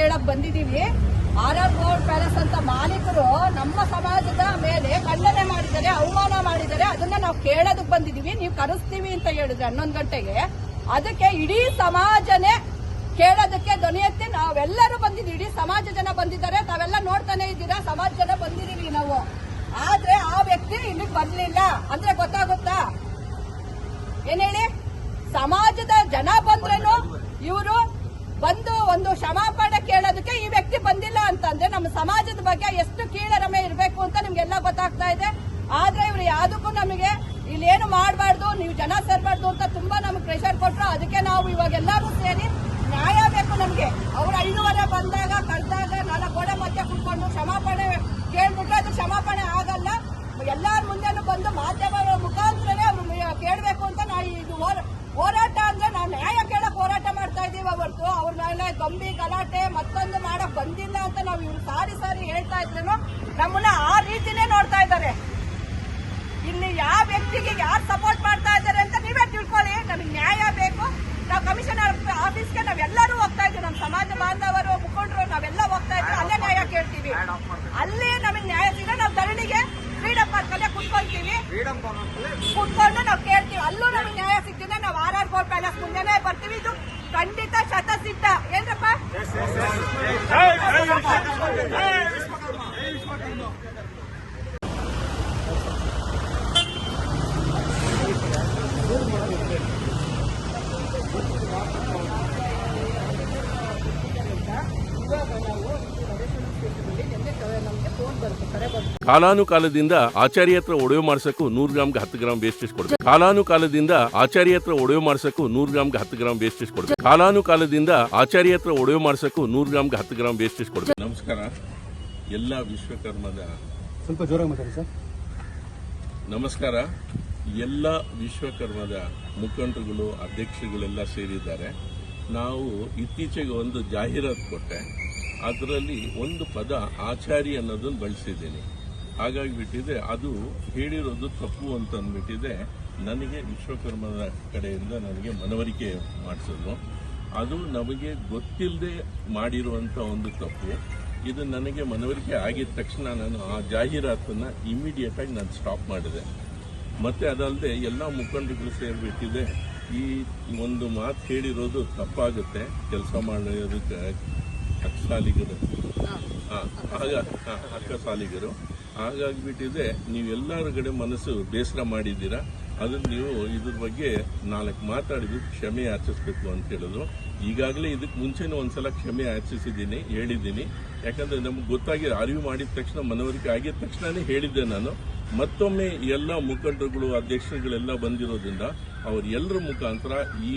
ಕೇಳಕ್ ಬಂದಿದೀವಿ. R R gold palace ಅಂತ ಮಾಲೀಕರು ನಮ್ಮ ಸಮಾಜದ ಮೇಲೆ ಖಂಡನೆ ಮಾಡಿದ್ದಾರೆ, ಅವಮಾನ ಮಾಡಿದ್ದಾರೆ. ಅದನ್ನ ನಾವು ಕೇಳೋದಕ್ ಬಂದಿದೀವಿ. ನೀವು ಕರೆಸ್ತೀವಿ ಅಂತ ಹೇಳಿದ್ರೆ ಹನ್ನೊಂದು ಗಂಟೆಗೆ. ಅದಕ್ಕೆ ಇಡೀ ಸಮಾಜನೇ ಕೇಳೋದಕ್ಕೆ ದೊನಿಯತ್ತೆ ನಾವೆಲ್ಲರೂ ಬಂದಿದ್ದೀವಿ. ಇಡೀ ಸಮಾಜ ಜನ ಬಂದಿದ್ದಾರೆ. ತಾವೆಲ್ಲ ನೋಡ್ತಾನೆ ಇದ್ದೀರಾ? ಸಮಾಜ ಜನ ಬಂದಿದೀವಿ ನಾವು. ಆದ್ರೆ ಆ ವ್ಯಕ್ತಿ ಇಲ್ಲಿಗೆ ಬರ್ಲಿಲ್ಲ. ಅಂದ್ರೆ ಗೊತ್ತಾಗುತ್ತಾ? ಏನ್ ಹೇಳಿ? ಸಮಾಜದ ಜನ ಬಂದ್ರೇನು? ಇವರು ಬಂದು ಒಂದು ಕ್ಷಮಾಪಣೆ ಕೇಳೋದಕ್ಕೆ ಈ ವ್ಯಕ್ತಿ ಬಂದಿಲ್ಲ ಅಂತಂದ್ರೆ ನಮ್ಮ ಸಮಾಜದ ಬಗ್ಗೆ ಎಷ್ಟು ಕೀಳರಮೆ ಇರಬೇಕು ಅಂತ ನಿಮ್ಗೆಲ್ಲ ಗೊತ್ತಾಗ್ತಾ ಇದೆ. ಆದ್ರೆ ಇವ್ರು ಯಾವುದಕ್ಕೂ ನಮಗೆ ಇಲ್ಲೇನು ಮಾಡಬಾರ್ದು, ನೀವು ಜನ ಸೇರ್ಬಾರ್ದು ಅಂತ ತುಂಬಾ ನಮ್ಗೆ ಪ್ರೆಷರ್ ಕೊಟ್ರು. ಅದಕ್ಕೆ ನಾವು ಇವಾಗ ಎಲ್ಲರೂ ಸೇರಿ ನ್ಯಾಯ ಬೇಕು ನಮ್ಗೆ. ಅವ್ರು ಐದುವರೆ ಬಂದಾಗ ಕಳೆದಾಗ ನಾನು ಗೋಡೆ ಮಧ್ಯೆ ಕುತ್ಕೊಂಡು ಕ್ಷಮಾಪಣೆ ಕೇಳ್ಬಿಟ್ರೆ ಅದು ಕ್ಷಮಾಪಣೆ ಆಗಲ್ಲ. ಎಲ್ಲರ ಮುಂದೆನೂ ಬಂದು ಮಾಧ್ಯಮಗಳ ಮುಖಾಂತರನೇ ಅವ್ರು ಕೇಳಬೇಕು ಅಂತ ನಾವು ಇದು ಹೋರ- ಹೋರಾಟ ಅಂದ್ರೆ ನಾವು ನ್ಯಾಯ ಕೇಳಕ್ ಹೋರಾಟ ಮಾಡ್ತಾ ಇದೀವಿ ಹೊರತು ಅವ್ರ ಮೇಲೆ ಗೊಂಬಿ ಗಲಾಟೆ, ಮತ್ತೊಂದು ಮಾಡಕ್ ಬಂದಿಲ್ಲ ಅಂತ ನಾವು ಇವ್ರು ಸಾರಿ ಸಾರಿ ಹೇಳ್ತಾ ಇದ್ರು ನಮ್ಮನ್ನ ಆ ರೀತಿನೇ ನೋಡ್ತಾ ಇದ್ದಾರೆ. ಇಲ್ಲಿ ಯಾವ ವ್ಯಕ್ತಿಗೆ ಯಾರು ಸಪೋರ್ಟ್ ಮಾಡ್ತಾ ಇದ್ದಾರೆ ಅಂತ ನೀವೇ ತಿಳ್ಕೊಳ್ಳಿ ನಮಗೆ ನ್ಯಾಯ ಬೇಕು ನಾವು ಕಮಿಷನರ್ ಆಫೀಸ್ಗೆ ನಾವೆಲ್ಲರೂ ಹೋಗ್ತಾ ಇದ್ದೀವಿ ನಮ್ಮ ಸಮಾಜ ಬಾಂಧವರು ಮುಖಂಡರು ನಾವೆಲ್ಲ ಹೋಗ್ತಾ ಇದ್ದೀವಿ ಅಲ್ಲೇ ನ್ಯಾಯ ಕೇಳ್ತೀವಿ ಅಲ್ಲಿ ನಮಗೆ ನ್ಯಾಯ ಸಿಗ ನಾವು ಧರಣಿಗೆ ಫ್ರೀಡಮ್ ಪಾರ್ಕ್ ಅಲ್ಲೇ ಕುತ್ಕೊಂತೀವಿ ಕುತ್ಕೊಂಡು ನಾವು ಕೇಳ್ತೀವಿ ಅಲ್ಲೂ ನಮಗೆ ನ್ಯಾಯ ಸಿಗ್ತಿದೆ ನಾವು ಆರ್ ಆರ್ ಗೋಲ್ಡ್ ಪ್ಯಾಲೇಸ್ ಮುಂದೆನೆ ಬರ್ತೀವಿ ಇದು ಖಂಡಿತ ಶತಸಿದ್ಧ ಏನ್ರಪ್ಪ ಕಾಲಾನುಕಾಲದಿಂದ ಆಚಾರ್ಯ ಹತ್ರ ಒಡವೆ ಮಾಡ್ಸಕ್ಕೂ ನೂರು ಗ್ರಾಮ್ಗೆ ಹತ್ತು ಗ್ರಾಮ್ ವೇಸ್ಟೇಜ್ ಕೊಡ್ಬೇಕು. ಕಾಲಾನುಕಾಲದಿಂದ ಆಚಾರ್ಯ ಹತ್ರ ಒಡವೆ ಮಾಡ್ಸಕ್ಕೂ ನೂರು ಗ್ರಾಮ್ಗೆ ಹತ್ತು ಗ್ರಾಮ್ ವೇಸ್ಟೇಜ್ ಕೊಡ್ಬೇಕು. ಕಾಲಾನುಕಾಲದಿಂದ ಆಚಾರ್ಯ ಹತ್ರ ಒಡವೆ ಮಾಡ್ಸಕ್ಕೂ ನೂರು ಗ್ರಾಮ್ಗೆ ಹತ್ತು ಗ್ರಾಮ್ ವೇಸ್ಟೇಜ್ ಕೊಡ್ಬೇಕು. ನಮಸ್ಕಾರ. ಎಲ್ಲ ವಿಶ್ವಕರ್ಮದ ಸ್ವಲ್ಪ ಜೋರಾಗಿ ಮಾತಾಡಿ ಸರ್. ನಮಸ್ಕಾರ. ಎಲ್ಲ ವಿಶ್ವಕರ್ಮದ ಮುಖಂಡರುಗಳು ಅಧ್ಯಕ್ಷರುಗಳೆಲ್ಲ ಸೇರಿದ್ದಾರೆ. ನಾವು ಇತ್ತೀಚೆಗೆ ಒಂದು ಜಾಹೀರಾತು ಕೊಟ್ಟೆ. ಅದರಲ್ಲಿ ಒಂದು ಪದ ಆಚಾರಿ ಅನ್ನೋದನ್ನು ಬಳಸಿದ್ದೀನಿ. ಹಾಗಾಗಿ ಬಿಟ್ಟಿದೆ ಅದು ಹೇಳಿರೋದು ತಪ್ಪು ಅಂತ ಅಂದ್ಬಿಟ್ಟಿದೆ. ನನಗೆ ವಿಶ್ವಕರ್ಮದ ಕಡೆಯಿಂದ ನನಗೆ ಮನವರಿಕೆ ಮಾಡಿಸಿದ್ರು ಅದು ನಮಗೆ ಗೊತ್ತಿಲ್ಲದೆ ಮಾಡಿರುವಂಥ ಒಂದು ತಪ್ಪು. ಇದು ನನಗೆ ಮನವರಿಕೆ ಆಗಿದ ತಕ್ಷಣ ನಾನು ಆ ಜಾಹೀರಾತನ್ನು ಇಮಿಡಿಯೇಟಾಗಿ ನಾನು ಸ್ಟಾಪ್ ಮಾಡಿದೆ. ಮತ್ತು ಅದಲ್ಲದೆ ಎಲ್ಲ ಮುಖಂಡರುಗಳು ಸೇರಿಬಿಟ್ಟಿದೆ. ಈ ಒಂದು ಮಾತು ಹೇಳಿರೋದು ತಪ್ಪಾಗುತ್ತೆ. ಕೆಲಸ ಮಾಡೋದಕ್ಕೆ ಅಕ್ಕಸಾಲಿಗರು ಆ, ಆಗ ಅಕ್ಕ ಅಕ್ಕಸಾಲಿಗರು ಹಾಗಾಗಿಬಿಟ್ಟಿದೆ ನೀವೆಲ್ಲರ ಕಡೆ ಮನಸ್ಸು ಬೇಸರ ಮಾಡಿದ್ದೀರಾ? ಅದನ್ನು ನೀವು ಇದ್ರ ಬಗ್ಗೆ ನಾಲ್ಕು ಮಾತಾಡಿದ್ದು ಕ್ಷಮೆ ಯಾಚಿಸ್ಬೇಕು ಅಂತ ಹೇಳಿದ್ರು ಈಗಾಗಲೇ ಇದಕ್ಕೆ ಮುಂಚೆನೂ ಒಂದ್ಸಲ ಕ್ಷಮೆ ಯಾಚಿಸಿದ್ದೀನಿ ಹೇಳಿದ್ದೀನಿ. ಯಾಕಂದರೆ ನಮ್ಗೆ ಗೊತ್ತಾಗಿ ಅರಿವು ಮಾಡಿದ ತಕ್ಷಣ, ಮನವರಿಕೆ ಆಗಿದ ತಕ್ಷಣನೇ ಹೇಳಿದ್ದೆ ನಾನು. ಮತ್ತೊಮ್ಮೆ ಎಲ್ಲ ಮುಖಂಡರುಗಳು, ಅಧ್ಯಕ್ಷರುಗಳೆಲ್ಲ ಬಂದಿರೋದ್ರಿಂದ ಅವರೆಲ್ಲರ ಮುಖಾಂತರ, ಈ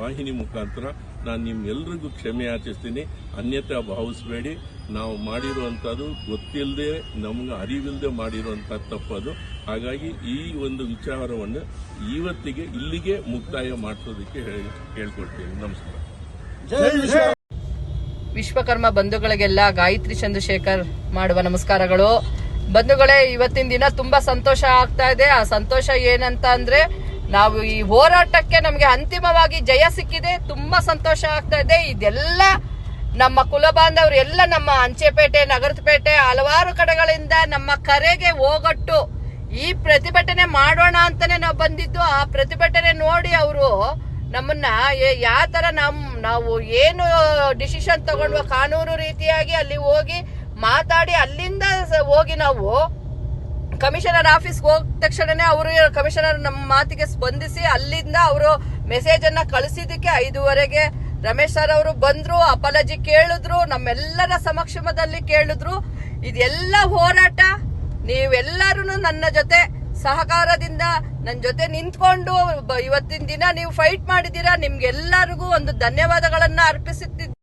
ವಾಹಿನಿ ಮುಖಾಂತರ ನಾನು ನಿಮ್ಮೆಲ್ರಿಗೂ ಕ್ಷಮೆ ಆಚರಿಸ್ತೀನಿ. ಅನ್ಯತೆ ಭಾವಿಸ್ಬೇಡಿ. ನಾವು ಮಾಡಿರುವಂಥದ್ದು ಗೊತ್ತಿಲ್ಲದೆ ನಮ್ಗೆ ಅರಿವಿಲ್ಲದೆ ಮಾಡಿರುವಂಥ ತಪ್ಪದು. ಹಾಗಾಗಿ ಈ ಒಂದು ವಿಚಾರವನ್ನು ಇವತ್ತಿಗೆ ಇಲ್ಲಿಗೆ ಮುಕ್ತಾಯ ಮಾಡಿಸೋದಕ್ಕೆ ಹೇಳಿ- ಹೇಳ್ಕೊಡ್ತೀನಿ. ನಮಸ್ಕಾರ. ವಿಶ್ವಕರ್ಮ ಬಂಧುಗಳಿಗೆಲ್ಲ ಗಾಯತ್ರಿ ಚಂದ್ರಶೇಖರ್ ಮಾಡುವ ನಮಸ್ಕಾರಗಳು. ಬಂಧುಗಳೇ ಇವತ್ತಿನ ದಿನ ತುಂಬಾ ಸಂತೋಷ ಆಗ್ತಾ ಇದೆ. ಆ ಸಂತೋಷ ಏನಂತ ಅಂದ್ರೆ ನಾವು ಈ ಹೋರಾಟಕ್ಕೆ ನಮಗೆ ಅಂತಿಮವಾಗಿ ಜಯ ಸಿಕ್ಕಿದೆ, ತುಂಬಾ ಸಂತೋಷ ಆಗ್ತಾ ಇದೆ. ಇದೆಲ್ಲ ನಮ್ಮ ಕುಲಬಾಂಧವರು, ಎಲ್ಲ ನಮ್ಮ ಅಂಚೆಪೇಟೆ, ನಗರಪೇಟೆ, ಹಲವಾರು ಕಡೆಗಳಿಂದ ನಮ್ಮ ಕರೆಗೆ ಹೋಗಟ್ಟು ಈ ಪ್ರತಿಭಟನೆ ಮಾಡೋಣ ಅಂತಾನೆ ನಾವು ಬಂದಿದ್ದು. ಆ ಪ್ರತಿಭಟನೆ ನೋಡಿ ಅವರು ನಮ್ಮನ್ನ ಯಾವ ತರ ನಮ್, ನಾವು ಏನು ಡಿಸಿಷನ್ ತಗೊಂಡ್ವ, ಕಾನೂನು ರೀತಿಯಾಗಿ ಅಲ್ಲಿ ಹೋಗಿ ಮಾತಾಡಿ ಅಲ್ಲಿಂದ ಹೋಗಿ ನಾವು ಕಮಿಷನರ್ ಆಫೀಸ್ಗೆ ಹೋದ ತಕ್ಷಣನೇ ಅವರು ಕಮಿಷನರ್ ನಮ್ಮ ಮಾತಿಗೆ ಸ್ಪಂದಿಸಿ ಅಲ್ಲಿಂದ ಅವರು ಮೆಸೇಜ್ ಅನ್ನ ಕಳಿಸಿದಕ್ಕೆ ಐದುವರೆಗೆ ರಮೇಶ್ ಸರ್ ಅವರು ಬಂದ್ರು ಅಪಾಲಜಿ ಕೇಳಿದ್ರು, ನಮ್ಮೆಲ್ಲರ ಸಮಕ್ಷಮದಲ್ಲಿ ಕೇಳಿದ್ರು. ಇದೆಲ್ಲ ಹೋರಾಟ. ನೀವೆಲ್ಲರೂ ನನ್ನ ಜೊತೆ ಸಹಕಾರದಿಂದ ನನ್ನ ಜೊತೆ ನಿಂತ್ಕೊಂಡು ಇವತ್ತಿನ ದಿನ ನೀವು ಫೈಟ್ ಮಾಡಿದ್ದೀರಾ? ನಿಮ್ಗೆಲ್ಲರಿಗೂ ಒಂದು ಧನ್ಯವಾದಗಳನ್ನ ಅರ್ಪಿಸುತ್ತಿದ್ದೀನಿ